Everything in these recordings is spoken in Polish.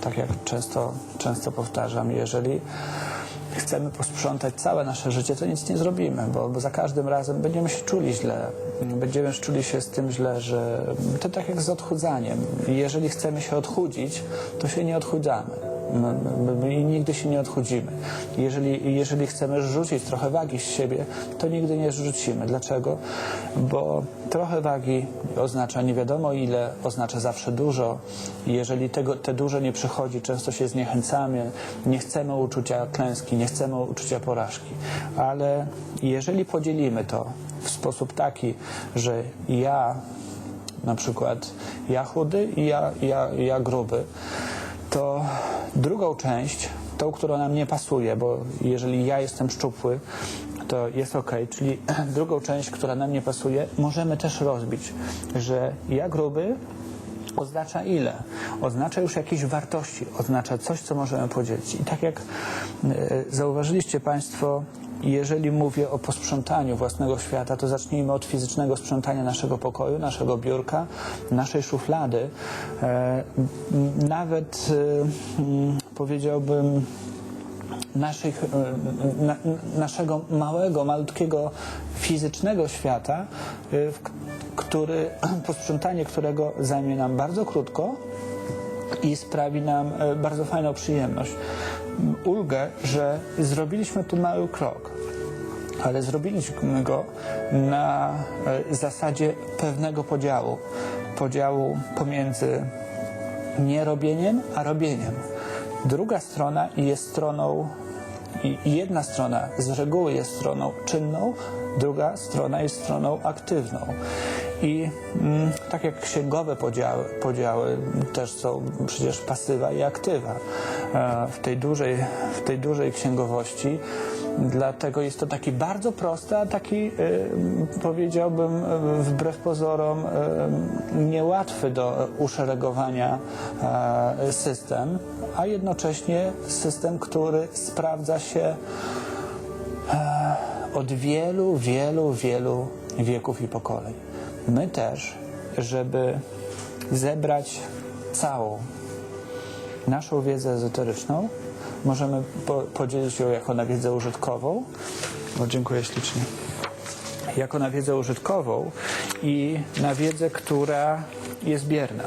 tak jak często, często powtarzam, jeżeli chcemy posprzątać całe nasze życie, to nic nie zrobimy, bo, bo za każdym razem będziemy się czuli źle. Będziemy czuli się z tym źle, że to tak jak z odchudzaniem. Jeżeli chcemy się odchudzić, to się nie odchudzamy. I nigdy się nie odchudzimy. Jeżeli, jeżeli chcemy rzucić trochę wagi z siebie, to nigdy nie zrzucimy. Dlaczego? Bo trochę wagi oznacza nie wiadomo ile, oznacza zawsze dużo. Jeżeli tego, te dużo nie przychodzi, często się zniechęcamy, nie chcemy uczucia klęski, nie chcemy uczucia porażki. Ale jeżeli podzielimy to w sposób taki, że ja na przykład ja chudy i ja, ja, ja gruby, to drugą część, tą, która nam nie pasuje, bo jeżeli ja jestem szczupły, to jest ok, czyli drugą część, która nam nie pasuje, możemy też rozbić, że ja gruby oznacza ile? Oznacza już jakieś wartości, oznacza coś, co możemy podzielić. I tak jak e, zauważyliście Państwo, jeżeli mówię o posprzątaniu własnego świata, to zacznijmy od fizycznego sprzątania naszego pokoju, naszego biurka, naszej szuflady. E, nawet e, m, powiedziałbym naszych, e, na, naszego małego, malutkiego fizycznego świata, który, posprzątanie którego zajmie nam bardzo krótko i sprawi nam bardzo fajną przyjemność. Ulgę, że zrobiliśmy tu mały krok, ale zrobiliśmy go na e, zasadzie pewnego podziału. Podziału pomiędzy nierobieniem, a robieniem. Druga strona jest stroną, jedna strona z reguły jest stroną czynną, druga strona jest stroną aktywną. I mm, tak jak księgowe podziały, podziały też są przecież pasywa i aktywa w tej dużej, w tej dużej księgowości. Dlatego jest to taki bardzo prosty, a taki y, powiedziałbym y, wbrew pozorom y, niełatwy do uszeregowania y, system, a jednocześnie system, który sprawdza się e, od wielu, wielu, wielu wieków i pokoleń. My też, żeby zebrać całą naszą wiedzę ezoteryczną możemy po, podzielić ją jako na wiedzę użytkową. O, dziękuję ślicznie. Jako na wiedzę użytkową i na wiedzę, która jest bierna.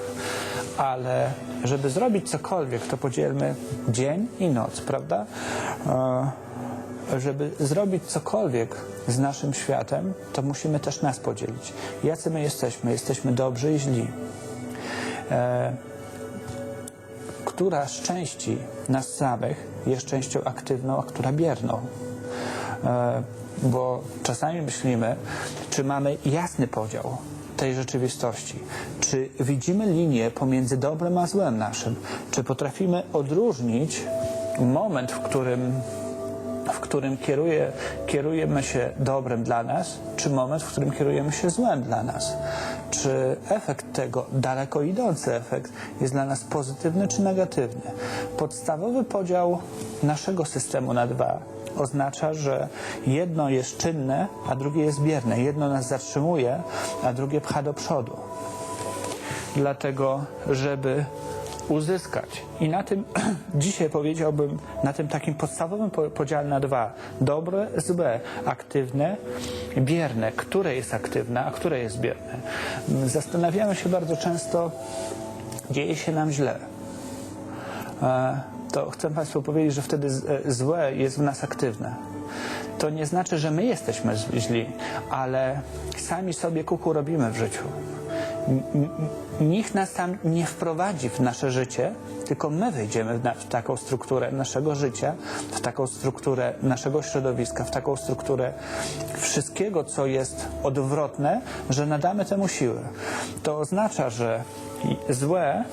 Ale żeby zrobić cokolwiek, to podzielmy dzień i noc, prawda? E, żeby zrobić cokolwiek z naszym światem, to musimy też nas podzielić. Jacy my jesteśmy? Jesteśmy dobrzy i źli. E, która z części nas samych jest częścią aktywną, a która bierną. E, Bo czasami myślimy, czy mamy jasny podział tej rzeczywistości, czy widzimy linię pomiędzy dobrem a złem naszym, czy potrafimy odróżnić moment, w którym w którym kieruje, kierujemy się dobrem dla nas, czy moment, w którym kierujemy się złem dla nas. Czy efekt tego, daleko idący efekt, jest dla nas pozytywny czy negatywny. Podstawowy podział naszego systemu na dwa oznacza, że jedno jest czynne, a drugie jest bierne. Jedno nas zatrzymuje, a drugie pcha do przodu. Dlatego, żeby uzyskać. I na tym dzisiaj powiedziałbym, na tym takim podstawowym po- podziale na dwa. Dobre, złe, aktywne, bierne. Które jest aktywne, a które jest bierne. Zastanawiamy się bardzo często, dzieje się nam źle. E, To chcę Państwu powiedzieć, że wtedy e, złe jest w nas aktywne. To nie znaczy, że my jesteśmy źli, ale sami sobie kuku robimy w życiu. Nikt nas tam nie wprowadzi w nasze życie, tylko my wejdziemy w, na, w taką strukturę naszego życia, w taką strukturę naszego środowiska, w taką strukturę wszystkiego, co jest odwrotne, że nadamy temu siłę. To oznacza, że złe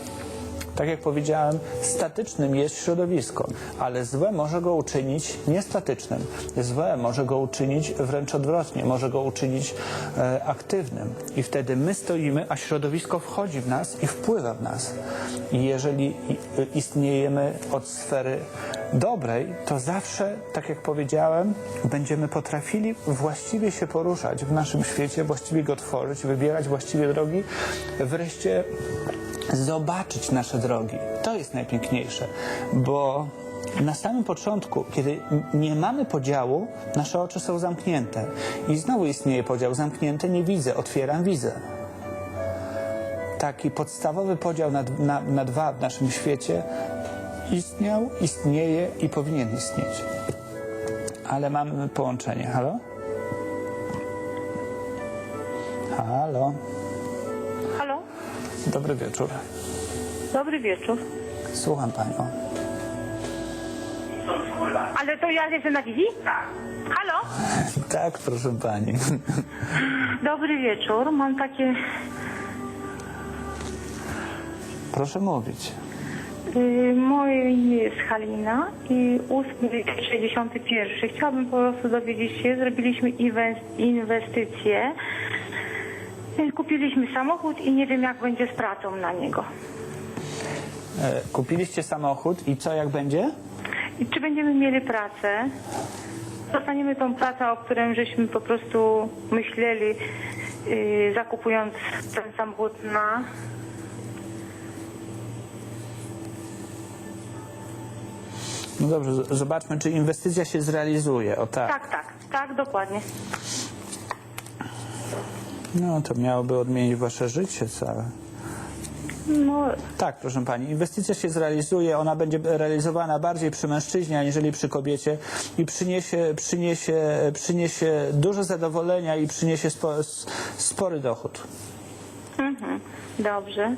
tak jak powiedziałem, statycznym jest środowisko, ale złe może go uczynić niestatycznym. Złe może go uczynić wręcz odwrotnie, może go uczynić e, aktywnym. I wtedy my stoimy, a środowisko wchodzi w nas i wpływa w nas. I jeżeli i- istniejemy od sfery dobrej, to zawsze, tak jak powiedziałem, będziemy potrafili właściwie się poruszać w naszym świecie, właściwie go tworzyć, wybierać właściwie drogi, wreszcie zobaczyć nasze drogi. To jest najpiękniejsze, bo na samym początku, kiedy nie mamy podziału, nasze oczy są zamknięte. I znowu istnieje podział zamknięty, nie widzę, otwieram, widzę. Taki podstawowy podział na, na, na dwa w naszym świecie istniał, istnieje i powinien istnieć. Ale mamy połączenie. Halo? Halo? Dobry wieczór. Dobry wieczór. Słucham panią. Ale to ja jestem na wizji? Halo? Tak, proszę pani. Dobry wieczór. Mam takie... Proszę mówić. Y, moje imię jest Halina i 861. Chciałabym po prostu dowiedzieć się, zrobiliśmy inwes- inwestycje. Kupiliśmy samochód i nie wiem jak będzie z pracą na niego. E, Kupiliście samochód i co jak będzie? I czy będziemy mieli pracę? Dostaniemy tą pracę, o którym żeśmy po prostu myśleli, yy, zakupując ten samochód na... No dobrze, z- zobaczmy, czy inwestycja się zrealizuje. O tak. Tak, tak, tak, dokładnie. No to miałoby odmienić wasze życie całe. No, Tak, proszę pani, inwestycja się zrealizuje, ona będzie realizowana bardziej przy mężczyźnie, aniżeli przy kobiecie i przyniesie, przyniesie, przyniesie dużo zadowolenia i przyniesie spo, s- spory dochód. mhm, dobrze.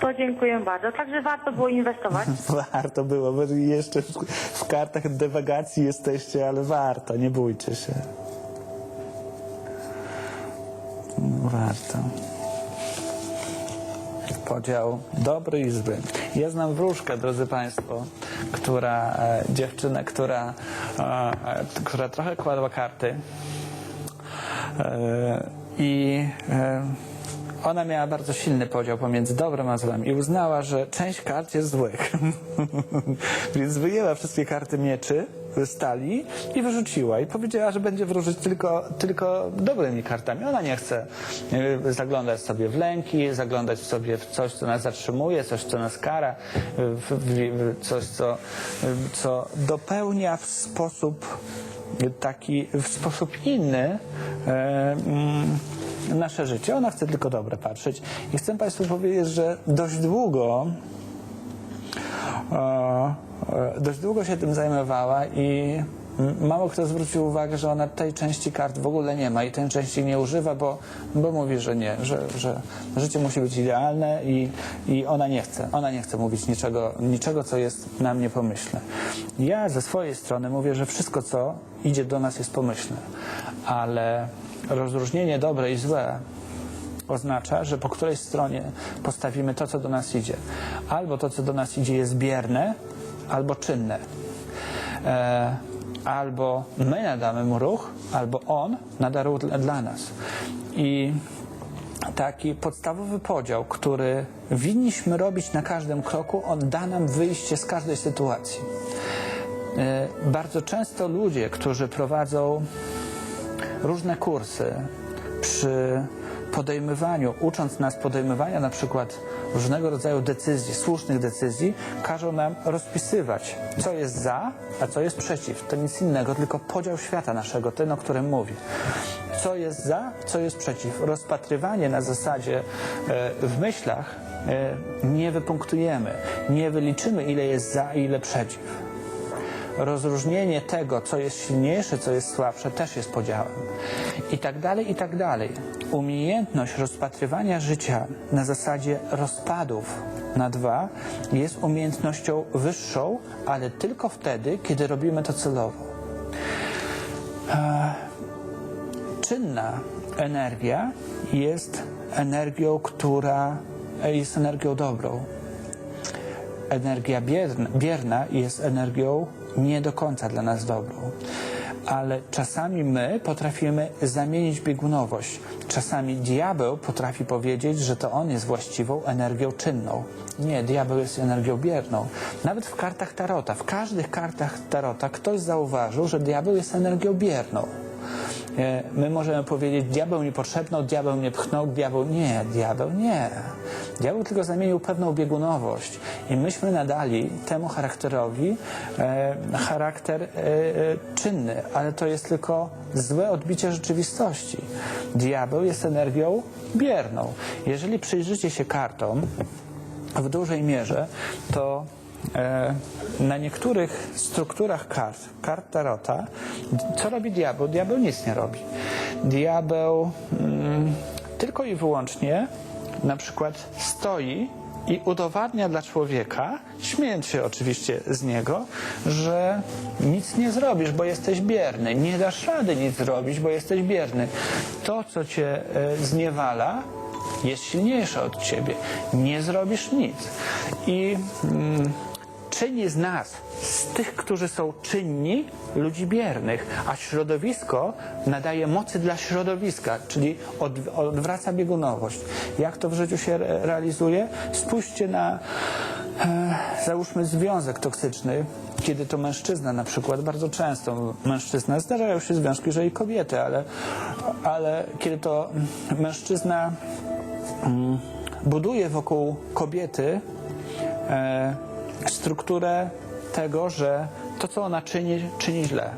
To dziękuję bardzo. Także warto było inwestować. Warto było, bo jeszcze w, w kartach dywagacji jesteście, ale warto, nie bójcie się. Warto. Podział dobry i zły. Ja znam wróżkę, drodzy Państwo, która, e, dziewczynę, która, e, e, która trochę kładła karty e, i e, ona miała bardzo silny podział pomiędzy dobrem a złem i uznała, że część kart jest złych. Więc wyjęła wszystkie karty mieczy stali i wyrzuciła i powiedziała, że będzie wróżyć tylko, tylko dobrymi kartami. Ona nie chce e, zaglądać sobie w lęki, zaglądać sobie w coś, co nas zatrzymuje, coś, co nas kara, w coś, co, co dopełnia w sposób taki, w sposób inny e, mm, nasze życie. Ona chce tylko dobre patrzeć. I chcę Państwu powiedzieć, że dość długo e, e, dość długo się tym zajmowała i mało kto zwrócił uwagę, że ona tej części kart w ogóle nie ma i tej części nie używa, bo, bo mówi, że nie, że, że życie musi być idealne i, i ona nie chce. Ona nie chce mówić niczego, niczego, co jest nam niepomyślne. Ja ze swojej strony mówię, że wszystko, co idzie do nas jest pomyślne, ale rozróżnienie dobre i złe oznacza, że po której stronie postawimy to, co do nas idzie. Albo to, co do nas idzie, jest bierne, albo czynne. E, albo my nadamy mu ruch, albo on nada ruch dla, nas. I taki podstawowy podział, który winniśmy robić na każdym kroku, on da nam wyjście z każdej sytuacji. E, bardzo często ludzie, którzy prowadzą różne kursy przy podejmowaniu, ucząc nas podejmowania na przykład różnego rodzaju decyzji, słusznych decyzji, każą nam rozpisywać, co jest za, a co jest przeciw. To nic innego, tylko podział świata naszego, ten, o którym mówi. Co jest za, co jest przeciw. Rozpatrywanie na zasadzie e, w myślach e, nie wypunktujemy, nie wyliczymy, ile jest za, i ile przeciw rozróżnienie tego, co jest silniejsze, co jest słabsze, też jest podziałem. I tak dalej, i tak dalej. Umiejętność rozpatrywania życia na zasadzie rozpadów na dwa jest umiejętnością wyższą, ale tylko wtedy, kiedy robimy to celowo. E, Czynna energia jest energią, która jest energią dobrą energia bierna, bierna jest energią nie do końca dla nas dobrą. Ale czasami my potrafimy zamienić biegunowość. Czasami diabeł potrafi powiedzieć, że to on jest właściwą energią czynną. Nie, diabeł jest energią bierną. Nawet w kartach tarota, w każdych kartach tarota ktoś zauważył, że diabeł jest energią bierną. e, my możemy powiedzieć, diabeł mi diabeł mnie pchnął, diabeł nie, diabeł nie. Diabeł tylko zamienił pewną biegunowość i myśmy nadali temu charakterowi e, charakter e, e, czynny, ale to jest tylko złe odbicie rzeczywistości. Diabeł jest energią bierną. Jeżeli przyjrzycie się kartom, w dużej mierze to e, na niektórych strukturach kart, kart Tarota, co robi diabeł? Diabeł nic nie robi. Diabeł mm, tylko i wyłącznie na przykład stoi i udowadnia dla człowieka, śmiejąc się oczywiście z niego, że nic nie zrobisz, bo jesteś bierny. Nie dasz rady nic zrobić, bo jesteś bierny. To, co cię e, zniewala, jest silniejsze od ciebie. Nie zrobisz nic. I mm, czyni z nas, z tych, którzy są czynni, ludzi biernych, a środowisko nadaje mocy dla środowiska, czyli od, odwraca biegunowość. Jak to w życiu się re- realizuje? Spójrzcie na, e, załóżmy, związek toksyczny, kiedy to mężczyzna na przykład, bardzo często mężczyzna, zdarzają się związki, że i kobiety, ale, ale kiedy to mężczyzna mm, buduje wokół kobiety e, strukturę tego, że to, co ona czyni, czyni źle.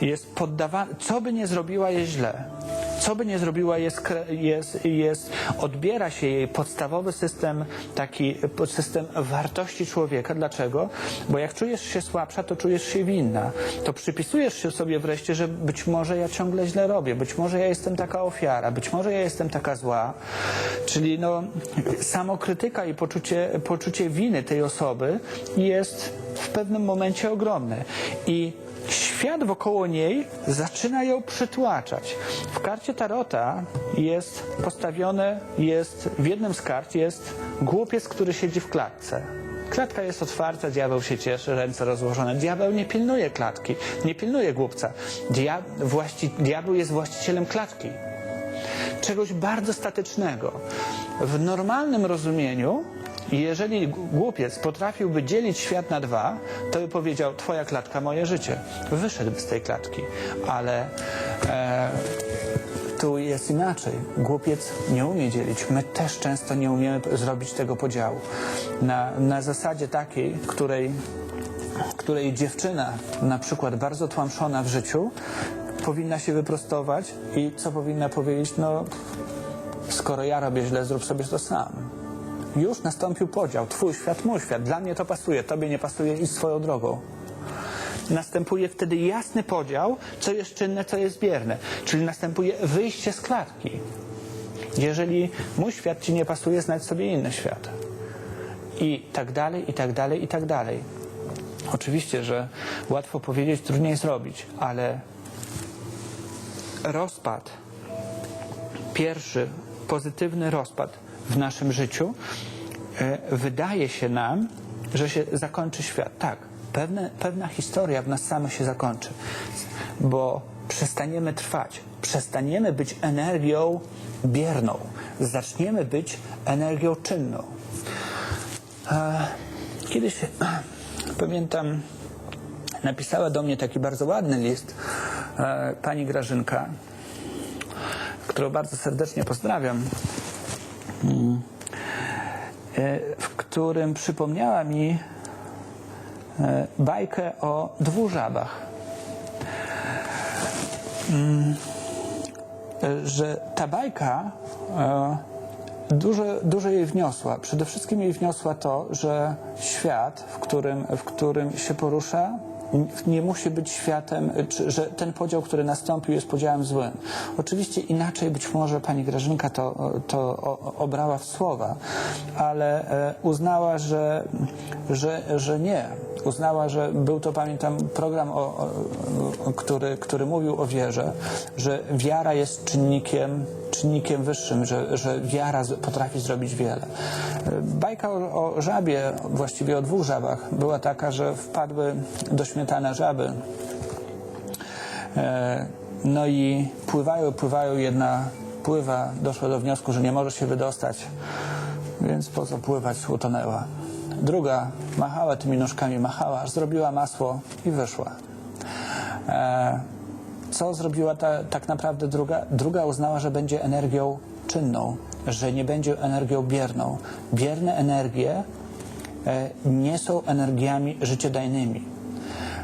Jest poddawana, co by nie zrobiła, jest źle. Co by nie zrobiła, jest, jest, jest, odbiera się jej podstawowy system, taki system wartości człowieka. Dlaczego? Bo jak czujesz się słabsza, to czujesz się winna. To przypisujesz się sobie wreszcie, że być może ja ciągle źle robię, być może ja jestem taka ofiara, być może ja jestem taka zła. Czyli no, samokrytyka i poczucie, poczucie winy tej osoby jest w pewnym momencie ogromne. I świat wokoło niej zaczyna ją przytłaczać. W karcie Tarota jest postawione, jest w jednym z kart jest głupiec, który siedzi w klatce. Klatka jest otwarta, diabeł się cieszy, ręce rozłożone. Diabeł nie pilnuje klatki, nie pilnuje głupca. Dia, właści, diabeł jest właścicielem klatki czegoś bardzo statycznego. W normalnym rozumieniu, jeżeli głupiec potrafiłby dzielić świat na dwa, to by powiedział: Twoja klatka, moje życie. Wyszedłby z tej klatki. Ale e, tu jest inaczej. Głupiec nie umie dzielić. My też często nie umiemy zrobić tego podziału. Na, na zasadzie takiej, której której dziewczyna, na przykład bardzo tłamszona w życiu, powinna się wyprostować i co powinna powiedzieć? No, skoro ja robię źle, zrób sobie to sam. Już nastąpił podział. Twój świat, mój świat. Dla mnie to pasuje, tobie nie pasuje, idź swoją drogą. Następuje wtedy jasny podział, co jest czynne, co jest bierne. Czyli następuje wyjście z klatki. Jeżeli mój świat ci nie pasuje, znajdź sobie inny świat. I tak dalej, i tak dalej, i tak dalej. Oczywiście, że łatwo powiedzieć, trudniej zrobić, ale rozpad, pierwszy pozytywny rozpad w naszym życiu, e, wydaje się nam, że się zakończy świat. Tak, pewne, pewna historia w nas samych się zakończy, bo przestaniemy trwać, przestaniemy być energią bierną, zaczniemy być energią czynną. E, Kiedyś pamiętam, napisała do mnie taki bardzo ładny list e, pani Grażynka, którą bardzo serdecznie pozdrawiam, w którym przypomniała mi e, bajkę o dwóch żabach. Mm, e, Że ta bajka e, dużo, dużo jej wniosła. Przede wszystkim jej wniosła to, że świat, w którym, w którym się porusza, nie musi być światem, czy, że ten podział, który nastąpił, jest podziałem złym. Oczywiście inaczej być może pani Grażynka to, to obrała w słowa, ale e, uznała, że, że, że nie. Uznała, że był to, pamiętam, program, o, o, który, który mówił o wierze, że wiara jest czynnikiem czynnikiem wyższym, że, że wiara potrafi zrobić wiele. Bajka o, o żabie, właściwie o dwóch żabach, była taka, że wpadły do śmietane żaby. E, No i pływają, pływają, jedna pływa, doszła do wniosku, że nie może się wydostać, więc po co pływać, utonęła. Druga machała tymi nóżkami, machała, zrobiła masło i wyszła. E, Co zrobiła ta, tak naprawdę druga? Druga uznała, że będzie energią czynną, że nie będzie energią bierną. Bierne energie e, nie są energiami życiodajnymi.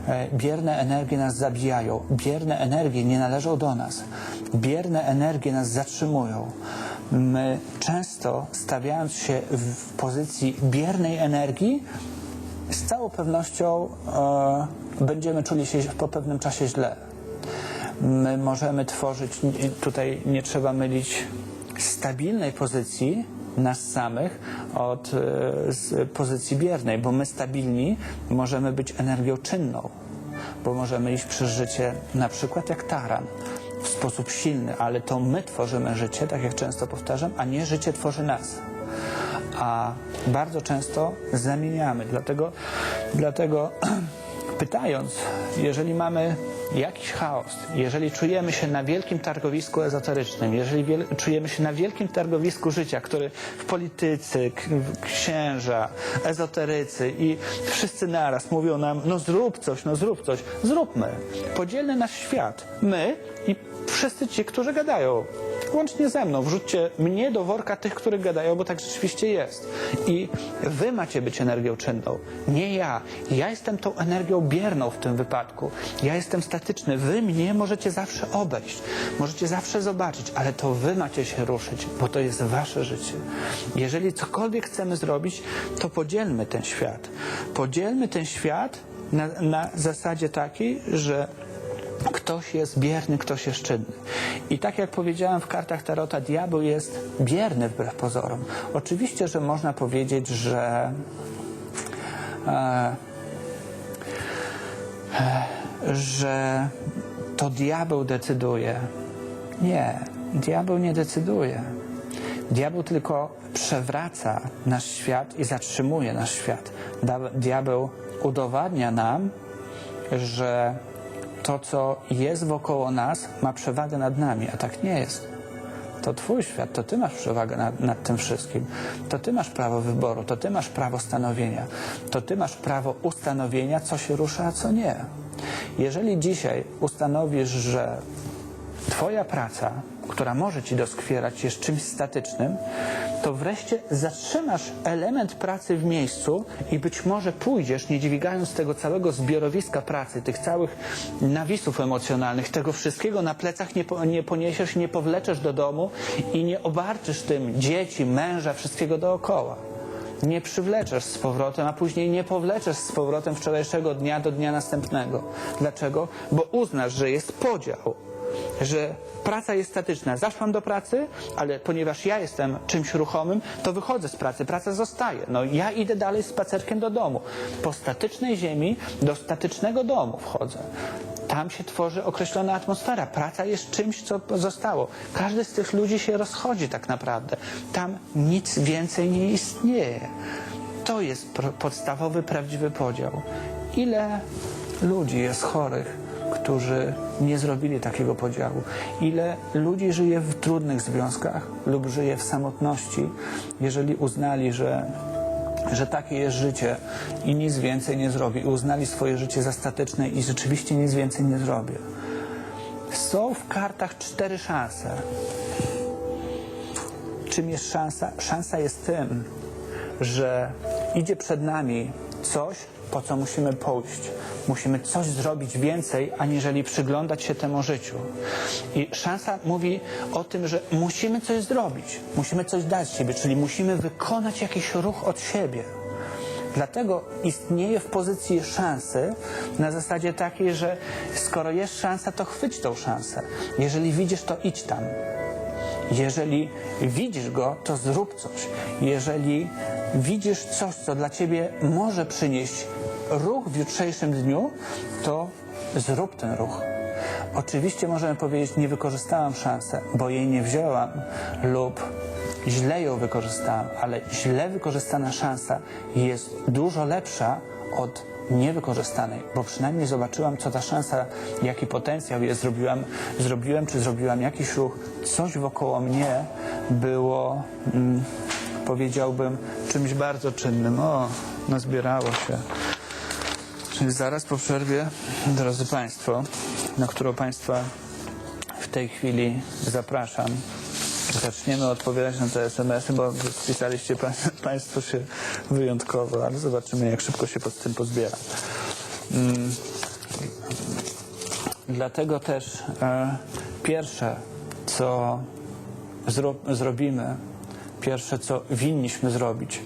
E, Bierne energie nas zabijają. Bierne energie nie należą do nas. Bierne energie nas zatrzymują. My często stawiając się w pozycji biernej energii, z całą pewnością e, będziemy czuli się po pewnym czasie źle. My możemy tworzyć, tutaj nie trzeba mylić stabilnej pozycji nas samych od e, z pozycji biernej, bo my stabilni możemy być energią czynną, bo możemy iść przez życie na przykład jak taran, w sposób silny, ale to my tworzymy życie, tak jak często powtarzam, a nie życie tworzy nas a bardzo często zamieniamy. Dlatego, dlatego pytając, jeżeli mamy jakiś chaos, jeżeli czujemy się na wielkim targowisku ezoterycznym, jeżeli czujemy się na wielkim targowisku życia, który w politycy, księża, ezoterycy i wszyscy naraz mówią nam, no zrób coś, no zrób coś, zróbmy. Podzielny nasz świat. My i wszyscy ci, którzy gadają. Łącznie ze mną. Wrzućcie mnie do worka tych, których gadają, bo tak rzeczywiście jest. I wy macie być energią czynną, nie ja. Ja jestem tą energią bierną w tym wypadku. Ja jestem statyczny. Wy mnie możecie zawsze obejść. Możecie zawsze zobaczyć, ale to wy macie się ruszyć, bo to jest wasze życie. Jeżeli cokolwiek chcemy zrobić, to podzielmy ten świat. Podzielmy ten świat na, na zasadzie takiej, że Ktoś jest bierny, ktoś jest czynny. I tak jak powiedziałem w kartach Tarota, diabeł jest bierny wbrew pozorom. Oczywiście, że można powiedzieć, że e, e, że to diabeł decyduje. Nie, diabeł nie decyduje. Diabeł tylko przewraca nasz świat i zatrzymuje nasz świat. Diabeł udowadnia nam, że to, co jest wokoło nas, ma przewagę nad nami, a tak nie jest. To Twój świat, to Ty masz przewagę nad, nad tym wszystkim. To Ty masz prawo wyboru, to Ty masz prawo stanowienia. To Ty masz prawo ustanowienia, co się rusza, a co nie. Jeżeli dzisiaj ustanowisz, że Twoja praca, która może Ci doskwierać, jest czymś statycznym, to wreszcie zatrzymasz element pracy w miejscu i być może pójdziesz, nie dźwigając tego całego zbiorowiska pracy, tych całych nawisów emocjonalnych, tego wszystkiego na plecach nie, po, nie poniesiesz, nie powleczesz do domu i nie obarczysz tym dzieci, męża, wszystkiego dookoła. Nie przywleczesz z powrotem, a później nie powleczesz z powrotem wczorajszego dnia do dnia następnego. Dlaczego? Bo uznasz, że jest podział że praca jest statyczna. Zaszłam do pracy, ale ponieważ ja jestem czymś ruchomym, to wychodzę z pracy, praca zostaje. No ja idę dalej spacerkiem do domu. Po statycznej ziemi do statycznego domu wchodzę. Tam się tworzy określona atmosfera. Praca jest czymś, co zostało. Każdy z tych ludzi się rozchodzi tak naprawdę. Tam nic więcej nie istnieje. To jest podstawowy, prawdziwy podział. Ile ludzi jest chorych, którzy nie zrobili takiego podziału. Ile ludzi żyje w trudnych związkach lub żyje w samotności, jeżeli uznali, że, że takie jest życie i nic więcej nie zrobi. Uznali swoje życie za statyczne i rzeczywiście nic więcej nie zrobię. Są w kartach cztery szanse. Czym jest szansa? Szansa jest tym, że idzie przed nami coś, po co musimy pójść. Musimy coś zrobić więcej, aniżeli przyglądać się temu życiu. I szansa mówi o tym, że musimy coś zrobić, musimy coś dać siebie, czyli musimy wykonać jakiś ruch od siebie. Dlatego istnieje w pozycji szansy na zasadzie takiej, że skoro jest szansa, to chwyć tą szansę. Jeżeli widzisz, to idź tam. Jeżeli widzisz go, to zrób coś. Jeżeli widzisz coś, co dla ciebie może przynieść ruch w jutrzejszym dniu, to zrób ten ruch. Oczywiście możemy powiedzieć, nie wykorzystałam szansę, bo jej nie wzięłam lub źle ją wykorzystałam, ale źle wykorzystana szansa jest dużo lepsza od niewykorzystanej, bo przynajmniej zobaczyłam, co ta szansa, jaki potencjał jest. Zrobiłam, zrobiłem, czy zrobiłam jakiś ruch, coś wokoło mnie było, mm, powiedziałbym, czymś bardzo czynnym. O, nazbierało się. Czyli zaraz po przerwie, drodzy Państwo, na którą Państwa tej chwili zapraszam. Zaczniemy odpowiadać na te SMS-y, bo spisaliście pa- Państwo się wyjątkowo, ale zobaczymy, jak szybko się pod tym pozbiera. Mm. Dlatego też e, pierwsze, co zro, zrobimy, pierwsze, co winniśmy zrobić,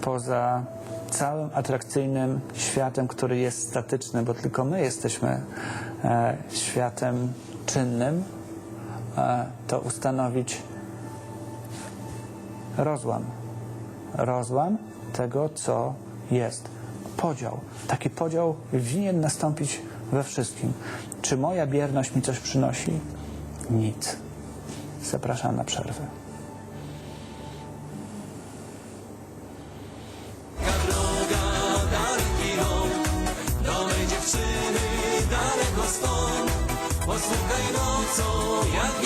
poza całym atrakcyjnym światem, który jest statyczny, bo tylko my jesteśmy e, światem czynnym, e, to ustanowić rozłam. Rozłam tego, co jest. Podział. Taki podział winien nastąpić we wszystkim. Czy moja bierność mi coś przynosi? Nic. Zapraszam na przerwę.